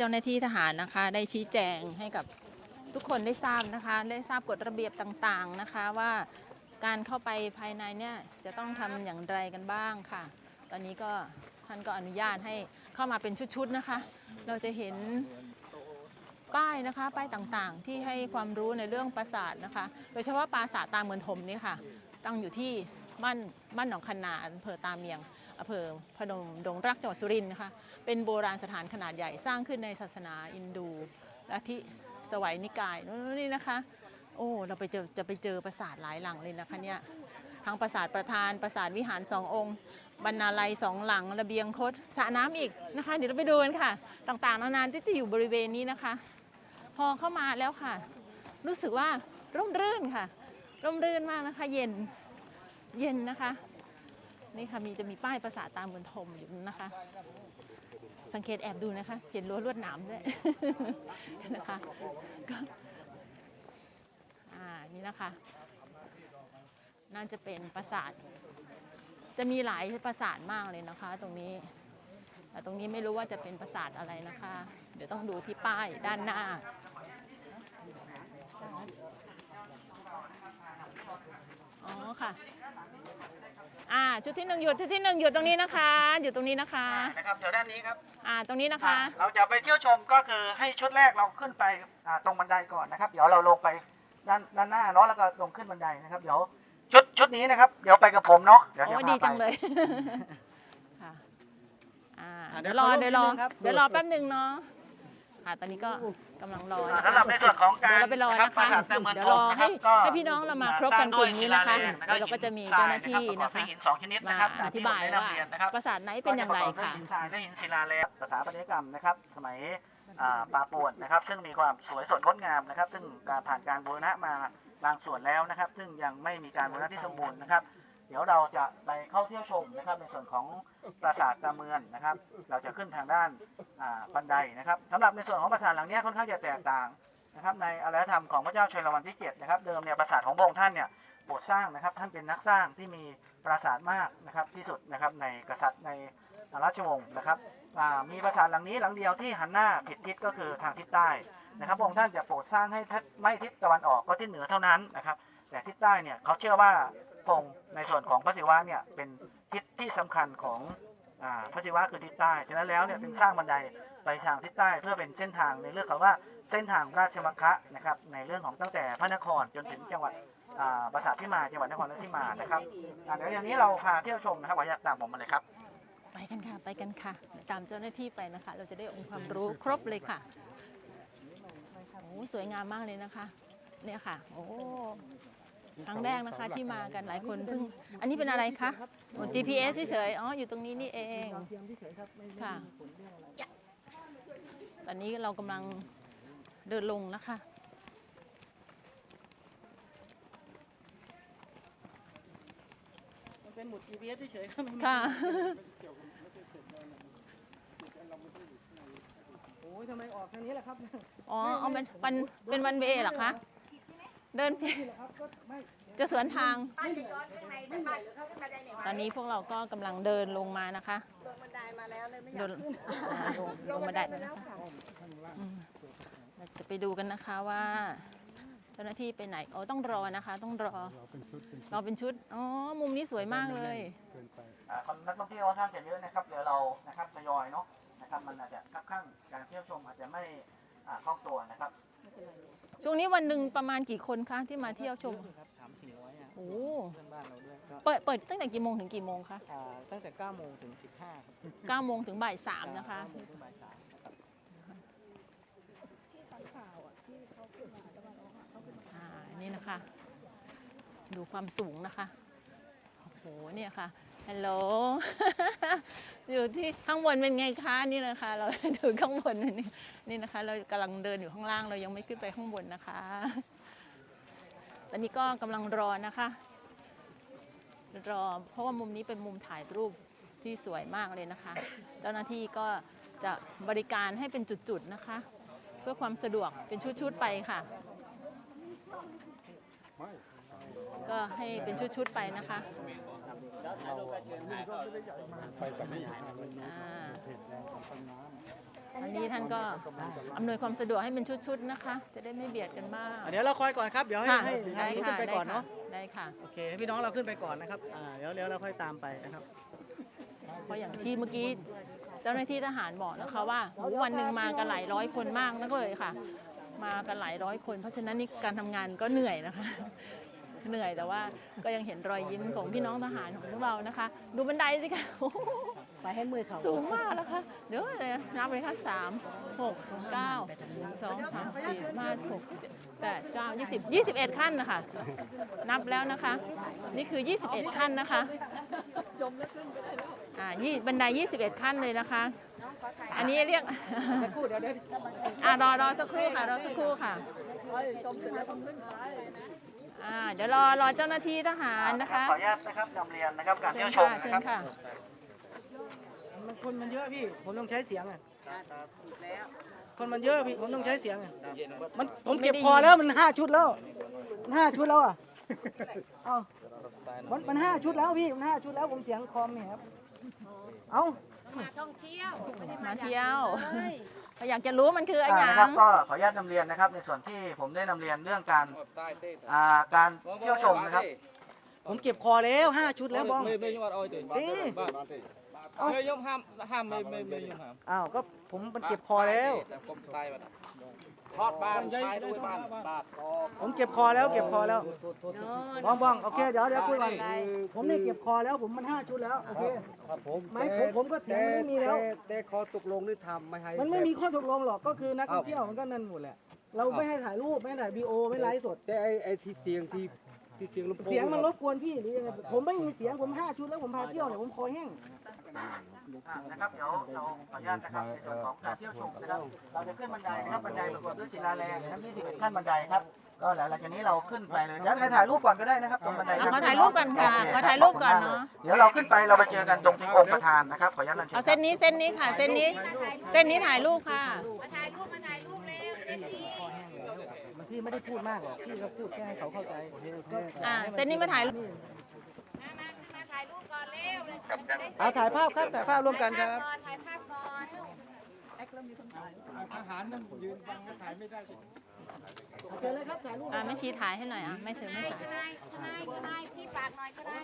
เจ้าหน้าที่ทหารนะคะ ได้ชี้แจงให้กับทุกคนได้ทราบนะคะ ได้ทราบกฎระเบียบต่างๆนะคะว่าการเข้าไปภายในเนี่ยจะต้องทำอย่างไรกันบ้างค่ะ ตอนนี้ก็ท่านก็อนุญาตให้เข้ามาเป็นชุดๆนะคะ เราจะเห็นป้ายนะคะ ป้ายต่างๆ ที่ให้ความรู้ในเรื่องปราสาทนะคะ โดยเฉพาะปราสาทตาเมือนถมนี่ค่ะ ตั้งอยู่ที่บ้านบ้านหนองคันนาอำเภอตาเมียง อำเภอพนมดงรักจังหวัดสุรินทร์นะคะ เป็นโบราณสถานขนาดใหญ่สร้างขึ้นในศาสนาอินดูลัทธิสวัยนิกายนู่นนี่นะคะ โอ้เราไปเจอจะไปเจอปราสาทหลายหลังเลยนะคะเนี่ยทั้งปราสาทประธานปราสาทวิหารสององค์บรรณาลัยสองหลังระเบียงคดสระน้ำอีกนะคะ เดี๋ยวเราไปดูกันค่ะ ต่างๆ นานาที่จะอยู่บริเวณนี้นะคะ พอเข้ามาแล้วค่ะ รู้สึกว่าร่มรื่นค่ะ ร่มรื่นมากนะคะ เย็นเย็นนะคะ นี่ค่ะมีจะมีป้ายปราสาทตามบนทมอยู่นะคะ สังเกตแอบดูนะคะ เห็นรั้วลวดหนามด้วยนะคะก็อ่านี่นะคะน่าจะเป็นปราสาท จะมีหลายปราสาทมากเลยนะคะ ตรงนี้ แต่ตรงนี้ไม่รู้ว่าจะเป็นปราสาทอะไรนะคะ เดี๋ยวต้องดูที่ป้ายด้านหน้า อ๋อค่ะ อ่าชุดที่หนึ่งหยุดชุดที่หนึ่งหยุดตรงนี้นะคะอยู่ตรงนี้นะคะ นะครับเดี๋ยวด้านนี้ครับอ่าตรงนี้นะคะ อ่าเราจะไปเที่ยวชมก็คือให้ชุดแรกเราขึ้นไปอ่าตรงบันไดก่อนนะครับ เดี๋ยวเราลงไปด้านด้านหน้าเนาะแล้วก็ลงขึ้นบันไดนะครับ เดี๋ยวชุดชุดนี้นะครับเดี๋ยวไปกับผมเนาะเดี๋ยวโอ้เดี๋ยวดีพาไปจังเลย ค่ะอ่าอ่าเดี๋ยวรอเดี๋เดี๋ยยววรอขอรูปนิดนึงครับ เดี๋ยวรอแป๊บหนึ่งเนาะ ค่ะ ตอนนี้ก็กำลังรออ่านะสำหรับในส่วนของเดี๋กายรวเราไปรอนะนะคะปราสาทแม่เมืองเดี๋ยวทรองอนะคให้รับก็ให้พี่น้องเรามาครบกันกลุ่มนี้นะคะเดี๋ยวเราก็จะมีเจ้าหน้าที่นะคะหินสองชนิดมานะครับอธิบายที่ผมว่าได้นำเรียนนะครับปราสาทไหนเป็นอย่างไรค่ะก็จปกบด้วยหินทรายและหินศิลาแรงสถาปัตยกรรมนะครับ สมัยอ่าปราปวนนะครับ ซึ่งมีความสวยสดงดงามนะครับ ซึ่งการผ่านการบูรณะมาบางส่วนแล้วนะครับ ซึ่งยังไม่มีการบูรณะที่สมบูรณ์นะครับ เดี๋ยวเราจะไปเข้าเที่ยวชมนะครับ ในส่วนของปราสาทตาเมือนนะครับ เราจะขึ้นทางด้านบันไดนะครับสำหรับในส่วนของปราสาทหลังนี้ค่อนข้างจะแตกต่างนะครับ ในอารยธรรมของพระเจ้าชัยรมันที่เจ็ดนะครับเดิมเนี่ยปราสาทของพระองค์ท่านเนี่ยโปรดสร้างนะครับ ท่านเป็นนักสร้างที่มีปราสาทมากนะครับที่สุดนะครับในกษัตริย์ในราชวงศ์นะครับมีปราสาทหลังนี้หลังเดียวที่หันหน้าผิดทิศก็คือทางทิศใต้นะครับพระองค์ท่านจะโปรดสร้างให้ทิศไม่ทิศตะวันออกก็ทิศเหนือเท่านั้นนะครับ แต่ทิศใต้เนี่ยเขาเชื่อว่า พงในส่วนของพระศิวะเนี่ยเป็นทิศที่สำคัญของอพระศิวะคือทิศใต้ ฉะนั้นแล้วเนี่ยจึงสร้างบันไดไปทางทิศใต้เพื่อเป็นเส้นทางในเรื่องของว่าเส้นทางราชมัคคะนะครับในเรื่องของตั้งแต่พระนครจนถึงจังหวัดอ่าปราสาทที่มาจังหวัดนครราชสีมานะครับเดี๋ยวอย่างนี้เราพาเที่ยวชมนะครับขออนุญาตตามผมมาเลยครับ ไปกันค่ะไปกันค่ะ ตามเจ้าหน้าที่ไปนะคะ เราจะได้องค์ความรู้ครบเลยค่ะโอ้สวยงามมากเลยนะคะ เนี่ยค่ะ โอ้ ครั้งแรกนะคะที่มากันหลายคนเพิ่ง อันนี้เป็นอะไรคะโอ้ GPS เฉยๆอ๋ออยู่ตรงนี้นี่เองค่ะตอนนี้เรากำลังเดินลงนะคะมันเป็นหมุด GPS เฉยๆครับค่ะ โอ้ยทำไมออกทางนี้ล่ะครับอ๋อเอาเป็นเป็นเป็นวันเวย์เหรอคะ เดินผิดนี่แหละครับก็ไม่จะสวนทาง ป้ายจะย้อนข้างในแต่ป้ายขึ้นบันไดเนี่ยตอนนี้พวกเราก็กำลังเดินลงมานะคะ ลงบันไดมาแล้วเลยไม่อเดิยากนขึ้นอ่าลงลงมาได้มานะแล้วคะค่ะอืมเราจะไปดูกันนะคะว่าเจ้าหน้าที่ไปไหนอ๋อต้องรอนะคะ ต้องรอรอเป็นชุดอ๋อมุมนี้สวยมากเลยอ่าคนนักท่องเที่ยวค่อนข้างจะเยอะนะครับเดี๋ยวเรานะครับทยอยเนาะนะครับมันอาจจะคับข้างการเที่ยวชมอาจจะไม่อ่าคล่องตัวนะครับ ช่วงนี้วันหนึ่งประมาณกี่คนคะที่มาเที่ยวชมครับสามสี่ร้อยอะโอ้ เพื่อนบ้านเราด้วยก็เปิดเปิดตั้งแต่กี่โมงถึงกี่โมงคะอ่าตั้งแต่9โมงถึง15ครับ9โมงถึงบ่ายสามนะคะ9โมงถึงบ่ายสามนะครับอ่านี่นะคะ ดูความสูงนะคะ โอ้โห เนี่ยค่ะ ฮัลโหล อยู่ที่ข้างบนเป็นไงคะนี่เลยค่ะเราดูข้างบนนี่นี่นะคะ เรากำลังเดินอยู่ข้างล่างเรายังไม่ขึ้นไปข้างบนนะคะ ตอนนี้ก็กำลังรอนะคะ รอ เพราะว่ามุมนี้เป็นมุมถ่ายรูปที่สวยมากเลยนะคะ เจ้าหน้าที่ก็จะบริการให้เป็นจุดๆนะคะ เพื่อความสะดวกเป็นชุดๆไปค่ะ ก็ให้เป็นชุดๆไปนะคะไปแบบนี้อ่าอันนี้ท่านก็อำนวยความสะดวกให้เป็นชุดๆนะคะ จะได้ไม่เบียดกันมากเดี๋ยวเราคอยก่อนครับเดี๋ยวให้ค่ะให้ทางนี้ขึ้นไปก่อนเนาะได้ค่ะโอเคให้พี่น้องเราขึ้นไปก่อนนะครับอ่าเดี๋ยวเดี๋ยวเราค่อยตามไปนะครับเพราะอย่างที่เมื่อกี้เจ้าหน้าที่ทหารบอกนะคะว่าโอ้วันหนึ่งมากันหลายร้อยคนมากนักเลยค่ะ มากันหลายร้อยคน เพราะฉะนั้นนี่การทำงานก็เหนื่อยนะคะ เหนื่อยแต่ว่าก็ยังเห็นรอยยิ้มของพี่น้องทหารของพวกเรานะคะ ดูบันไดสิคะโอ้โหไปให้มือเขาสูงมากนะคะเดี๋ยวเลยนับเลยค่ะสามหกเก้าสองสามสี่ห้าหกเจ็ดแปดเก้ายี่สิบยี่สิบเอ็ดขั้นนะคะ นับแล้วนะคะ นี่คือ21ขั้นนะคะอ่ายี่บันได21ขั้นเลยนะคะ อันนี้เรียกอ่ารอรอสักครู่ค่ะรอสักครู่ค่ะ อ่าเดี๋ยวรอรอเจ้าหน้าที่ทหารนะคะ ขออนุญาตนะครับนำเรียนนะครับการเชิเที่ยญวชมค่ะเชินะญครับ ค่ะ มันคนมันเยอะพี่ ผมต้องใช้เสียงอะคนมันเยอะพี่ ผมต้องใช้เสียงอะมันผมเก็บคอแล้วมันห้าชุดแล้วมันห้าชุดแล้วอะ เอามันมันห้าชุดแล้วพี่ มันห้าชุดแล้วผมเสียงคอมเนี่ยครับ เอามาท่องเที่ยวไม่ได้มาเที่ยวเฮ้ย ก็อยากจะรู้มันคืออะไรอย่าง นะครับก็ขออนุญาตนำเรียนนะครับ ในส่วนที่ผมได้นำเรียนเรื่องการการเที่ยวชมนะครับ ผมเก็บคอแล้วห้าชุดแล้วบ้อง Đây, đây nhưng mà ôi, để bán, Ê. bán, bán, bán. เดี๋ยยมห้ามห้ามไม่ไม่ไม่ยมห้ามอ้าวก็ผมมันเก็บคอแล้วแมตายมัทอดบ้านตายด้วยบ้านบาดผมเก็บคอแล้วเก็บคอแล้วบ้องบองโอเคเดี๋ยวเดี๋ยวคุยกันผมนี่เก็บคอแล้วผมมันห้าชุดแล้วโอเคผมไม่ผมผมก็เสียงไม่มีแล้วแต่คอตกลงหรือทำไม่ให้มันไม่มีข้อตกลงหรอกก็คือนักท่องเที่ยวมันก็นั่นหมดแหละเราไม่ให้ถ่ายรูปไม่ถ่ายวีโอไม่ไลฟ์สดแต่ไอไอที่เสียงที่เสียงเสียงมันรบกวนพี่หรือยังไงผมไม่มีเสียงผมห้าชุดแล้วผมพาเที่ยวเนี่ยผมคอแห้ง นะครับเดี๋ยวเราขออนุญาตนะครับในส่วนของการเที่ยวชมนะครับเราจะขึ้นบันไดนะครับบันไดประกอบด้วยศิลาแรงนะครับ21ขั้นบันไดครับก็หลังจากนี้เราขึ้นไปเลยเดี๋ยวถ่ายรูปก่อนก็ได้นะครับตรงบันไดอะขอถ่ายรูปก่อนค่ะขอถ่ายรูปก่อนเนาะเดี๋ยวเราขึ้นไปเราไปเจอกันตรงที่องค์ประธานนะครับขออนุญาตเรียนเชิญเอาเส้นนี้เส้นนี้ค่ะเส้นนี้ เส้นนี้ถ่ายรูปค่ะมาถ่ายรูปมาถ่ายรูปเร็วเจนนี่มันพี่ไม่ได้พูดมากหรอกพี่ก็พูดแค่ให้เขาเข้าใจก็อ่าเส้นนี้มาถ่ายรูป มามาขึ้นมาถ่ายรู ปก่อนเร็วเอาถ่ายภาพครับถ่ายภาพร่วมกันครับ ถ่ายภาพก่อนโอเคเลยครับถ่ายรูปอ่าไม่ชี้ถ่ายให้หน่อยอะไม่ถือไม่ถ่ายทนายทนายทนายพี่ฝากหน่อยก็ได้